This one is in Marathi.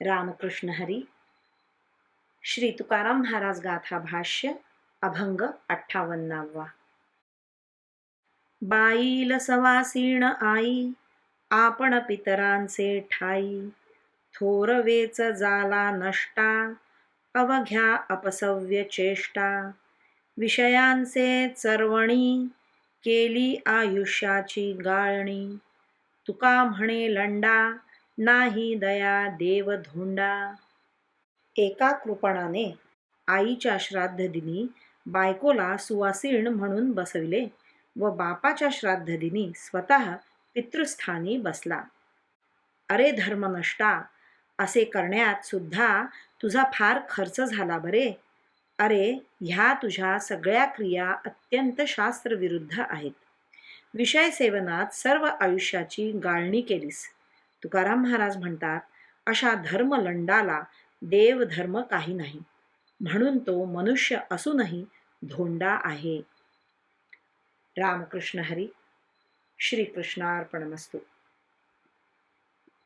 रामकृष्ण हरी। श्री तुकाराम महाराज गाथा भाष्य अभंग अठ्ठावन्नावा। बाईल सवासीण आई आपण पितरांचे ठाई। थोरवेच जाला नष्टा अवघ्या अपसव्य चेष्टा। विषयांचे चरवणी केली आयुष्याची गाळणी। तुका म्हणे लंडा नाही दया देव धोंडा एका कृपणाने आईच्या श्राद्धदिनी बायकोला सुवासीण म्हणून बसविले व बापाच्या श्राद्धदिनी स्वतः पितृस्थानी बसला. अरे धर्मनष्टा असे करण्यात सुद्धा तुझा फार खर्च झाला बरे. अरे ह्या तुझ्या सगळ्या क्रिया अत्यंत शास्त्रविरुद्ध आहेत. विषय सेवनात सर्व आयुष्याची गाळणी केलीस. तुकाराम महाराज म्हणतात अशा धर्मलंडाला देवधर्म काही नाही. म्हणून तो मनुष्य असूनही धोंडा आहे. रामकृष्ण हरी श्रीकृष्णार्पणमस्तू.